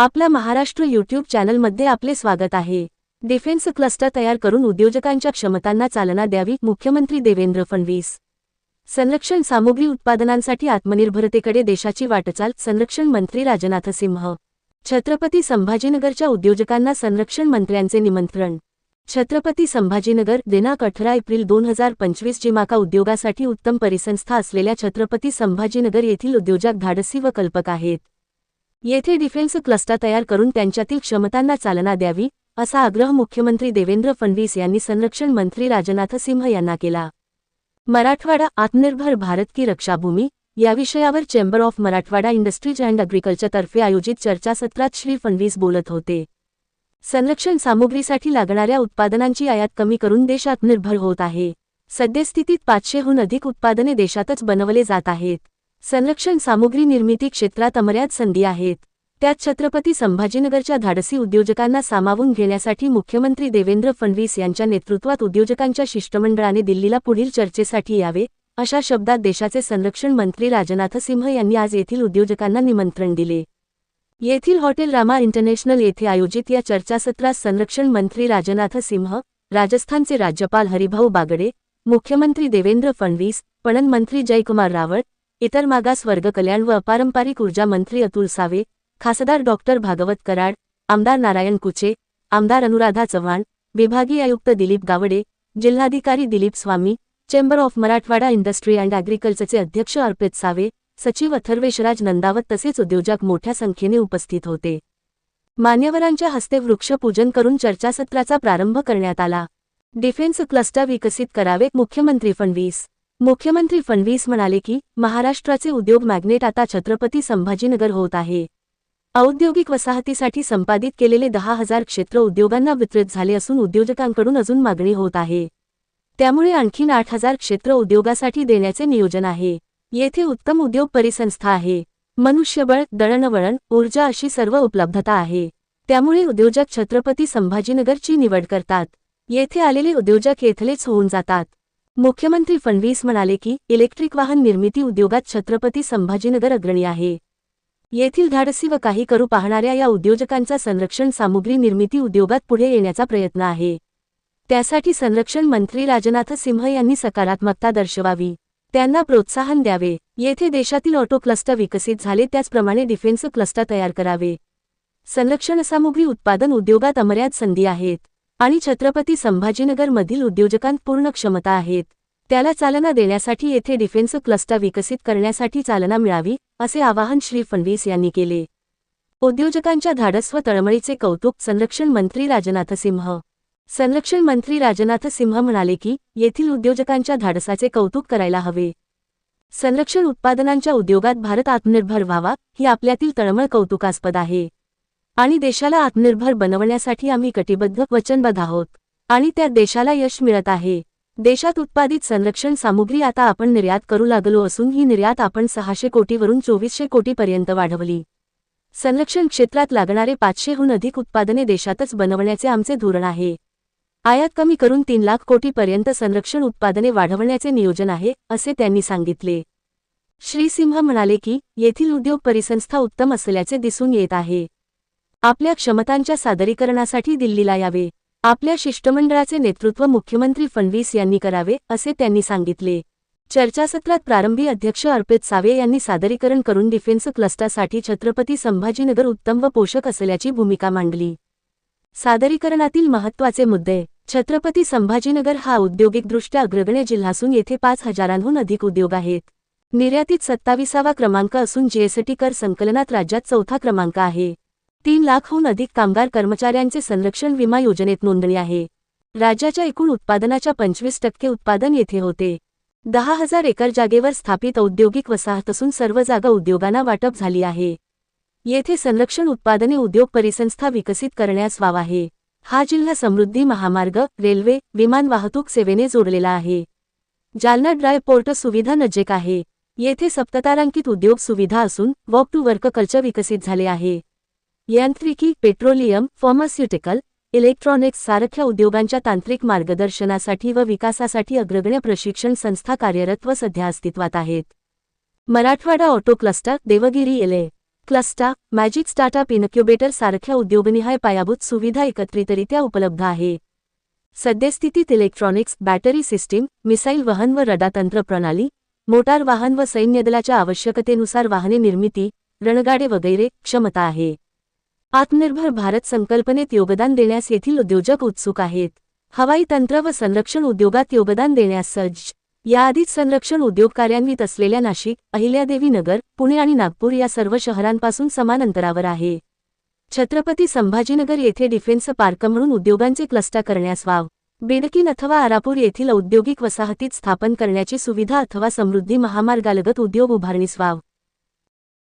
आपला महाराष्ट्र यूट्यूब चॅनलमध्ये आपले स्वागत आहे. डिफेन्स क्लस्टर तयार करून उद्योजकांच्या क्षमतांना चालना द्यावी मुख्यमंत्री देवेंद्र फडणवीस. संरक्षण सामुग्री उत्पादनांसाठी आत्मनिर्भरतेकडे देशाची वाटचाल संरक्षण मंत्री राजनाथ सिंह. छत्रपती संभाजीनगरच्या उद्योजकांना संरक्षण मंत्र्यांचे निमंत्रण. छत्रपती संभाजीनगर दिनांक अठरा एप्रिल दोन हजार पंचवीस जिमाका उद्योगासाठी उत्तम परिसंस्था असलेल्या छत्रपती संभाजीनगर येथील उद्योजक धाडसी व कल्पक आहेत. येथे डिफेन्स क्लस्टर तयार करून त्यांच्यातील क्षमतांना चालना द्यावी असा आग्रह मुख्यमंत्री देवेंद्र फडणवीस यांनी संरक्षण मंत्री राजनाथ सिंह यांना केला. मराठवाडा आत्मनिर्भर भारत की रक्षाभूमी या विषयावर chamber of Marathwada industries and अग्रिकल्चरतर्फे आयोजित चर्चासत्रात श्री फडणवीस बोलत होते. संरक्षण सामुग्रीसाठी लागणाऱ्या उत्पादनांची आयात कमी करून देश आत्मनिर्भर होत आहे. सद्यस्थितीत पाचशेहून अधिक उत्पादने देशातच बनवले जात आहेत. संरक्षण सामुग्री निर्मिती क्षेत्रात अमर्याद संधी आहेत. त्यात छत्रपती संभाजीनगरच्या धाडसी उद्योजकांना सामावून घेण्यासाठी मुख्यमंत्री देवेंद्र फडणवीस यांच्या नेतृत्वात उद्योजकांच्या शिष्टमंडळाने दिल्लीला पुढील चर्चेसाठी यावे अशा शब्दात देशाचे संरक्षण मंत्री राजनाथ सिंह यांनी आज येथील उद्योजकांना निमंत्रण दिले. येथील हॉटेल रामा इंटरनॅशनल येथे आयोजित या चर्चासत्रात संरक्षण मंत्री राजनाथ सिंह राजस्थानचे राज्यपाल हरिभाऊ बागडे मुख्यमंत्री देवेंद्र फडणवीस पणन मंत्री जयकुमार रावळ इतर मागास वर्ग कल्याण व अपारंपरिक ऊर्जा मंत्री अतुल सावे खासदार डॉक्टर भागवत कराड आमदार नारायण कुचे आमदार अनुराधा चव्हाण विभागीय आयुक्त दिलीप गावडे जिल्हाधिकारी Dilip Swami chamber of Marathwada industry and ॲग्रिकल्चरचे अध्यक्ष अर्पित सावे सचिव अथर्वेशराज नंदावत तसेच उद्योजक मोठ्या संख्येने उपस्थित होते. मान्यवरांच्या हस्ते वृक्षपूजन करून चर्चासत्राचा प्रारंभ करण्यात आला. डिफेन्स क्लस्टर विकसित करावे मुख्यमंत्री फडणवीस. मुख्यमंत्री फडणवीस म्हणाले की महाराष्ट्राचे उद्योग मॅग्नेट आता छत्रपती संभाजीनगर होत आहे. औद्योगिक वसाहतीसाठी संपादित केलेले दहा हजार क्षेत्र उद्योगांना वितरित झाले असून उद्योजकांकडून अजून मागणी होत आहे. त्यामुळे आणखीन आठ हजार क्षेत्र उद्योगासाठी देण्याचे नियोजन आहे. येथे उत्तम उद्योग परिसंस्था आहे. मनुष्यबळ दळणवळण ऊर्जा अशी सर्व उपलब्धता आहे. त्यामुळे उद्योजक छत्रपती संभाजीनगरची निवड करतात. येथे आलेले उद्योजक येथलेच होऊन जातात. मुख्यमंत्री फडणवीस म्हणाले की इलेक्ट्रिक वाहन निर्मिती उद्योगात छत्रपती संभाजीनगर अग्रणी आहे. येथील धाडसी व काही करू पाहणाऱ्या या उद्योजकांचा संरक्षण सामुग्री निर्मिती उद्योगात पुढे येण्याचा प्रयत्न आहे. त्यासाठी संरक्षण मंत्री राजनाथ सिंह यांनी सकारात्मकता दर्शवावी. त्यांना प्रोत्साहन द्यावे. येथे देशातील ऑटो क्लस्टर विकसित झाले त्याचप्रमाणे डिफेन्स क्लस्टर तयार करावे. संरक्षण सामुग्री उत्पादन उद्योगात अमर्याद संधी आहेत. आणि छत्रपती संभाजीनगरमधील उद्योजकांत पूर्ण क्षमता आहेत. त्याला चालना देण्यासाठी येथे डिफेन्स क्लस्टर विकसित करण्यासाठी चालना मिळावी असे आवाहन श्री फडणवीस यांनी केले. उद्योजकांच्या धाडस व तळमळीचे कौतुक संरक्षण मंत्री राजनाथ सिंह. संरक्षण मंत्री राजनाथ सिंह म्हणाले की येथील उद्योजकांच्या धाडसाचे कौतुक करायला हवे. संरक्षण उत्पादनांच्या उद्योगात भारत आत्मनिर्भर व्हावा ही आपल्यातील तळमळ कौतुकास्पद आहे. आणि देशाला आत्मनिर्भर बनवण्यासाठी आम्ही कटिबद्ध वचनबद्ध आहोत. आणि त्या देशाला यश मिळत आहे. देशात उत्पादित संरक्षण सामुग्री आता आपण निर्यात करू लागलो असून ही निर्यात आपण सहाशे कोटीवरून चोवीसशे कोटीपर्यंत वाढवली. संरक्षण क्षेत्रात लागणारे पाचशेहून अधिक उत्पादने देशातच बनवण्याचे आमचे धोरण आहे. आयात कमी करून तीन लाख कोटीपर्यंत संरक्षण उत्पादने वाढवण्याचे नियोजन आहे असे त्यांनी सांगितले. श्री सिंह म्हणाले की येथील उद्योग परिसंस्था उत्तम असल्याचे दिसून येत आहे. आपल्या क्षमतांच्या सादरीकरणासाठी दिल्लीला यावे. आपल्या शिष्टमंडळाचे नेतृत्व मुख्यमंत्री फडणवीस यांनी करावे असे त्यांनी सांगितले. चर्चासत्रात प्रारंभी अध्यक्ष अर्पित सावे यांनी सादरीकरण करून डिफेन्स क्लस्टरसाठी छत्रपती संभाजीनगर उत्तम व पोषक असल्याची भूमिका मांडली. सादरीकरणातील महत्त्वाचे मुद्दे. छत्रपती संभाजीनगर हा औद्योगिकदृष्ट्या अग्रगण्य जिल्हा असून येथे पाच हजारांहून अधिक उद्योग आहेत. निर्यातीत सत्ताविसावा क्रमांक असून जीएसटी कर संकलनात राज्यात चौथा क्रमांक आहे. तीन लाखहून अधिक कामगार कर्मचाऱ्यांचे संरक्षण विमा योजनेत नोंदणी आहे. राज्याच्या एकूण उत्पादनाच्या पंचवीस टक्के उत्पादन येथे होते. दहा हजार एकर जागेवर स्थापित औद्योगिक वसाहत असून सर्व जागा उद्योगांना वाटप झाली आहे. येथे संरक्षण उत्पादने उद्योग परिसंस्था विकसित करण्यास वाव आहे. हा जिल्हा समृद्धी महामार्ग रेल्वे विमान वाहतूक सेवेने जोडलेला आहे. जालना ड्राय पोर्ट सुविधा नजेक आहे. येथे सप्ततारांकित उद्योग सुविधा असून वॉक टू वर्क कल्चर विकसित झाले आहे. यांत्रिकी पेट्रोलियम फार्मास्युटिकल इलेक्ट्रॉनिक्स सारख्या उद्योगांच्या तांत्रिक मार्गदर्शनासाठी व विकासासाठी अग्रगण्य प्रशिक्षण संस्था कार्यरत व सध्या अस्तित्वात आहेत. मराठवाडा ऑटो क्लस्टर देवगिरी एले क्लस्टा मॅजिक स्टार्टअप इनक्युबेटर सारख्या उद्योगनिहाय पायाभूत सुविधा एकत्रितरित्या उपलब्ध आहे. सद्यस्थितीत इलेक्ट्रॉनिक्स बॅटरी सिस्टीम मिसाईल वहन व रडातंत्र प्रणाली मोटार वाहन व सैन्यदलाच्या आवश्यकतेनुसार वाहने निर्मिती रणगाडे वगैरे क्षमता आहे. आत्मनिर्भर भारत संकल्पनेत योगदान देण्यास येथील उद्योजक उत्सुक आहेत. हवाई तंत्र व संरक्षण उद्योगात योगदान देण्यास सज्ज. याआधीच संरक्षण उद्योग कार्यान्वित असलेल्या नाशिक अहिल्यादेवी नगर पुणे आणि नागपूर या सर्व शहरांपासून समान अंतरावर आहे. छत्रपती संभाजीनगर येथे डिफेन्स पार्क म्हणून उद्योगांचे क्लस्टर करण्यास वाव. बेडकीन अथवा आरापूर येथील औद्योगिक वसाहतीत स्थापन करण्याची सुविधा अथवा समृद्धी महामार्गालगत उद्योग उभारणीस वाव.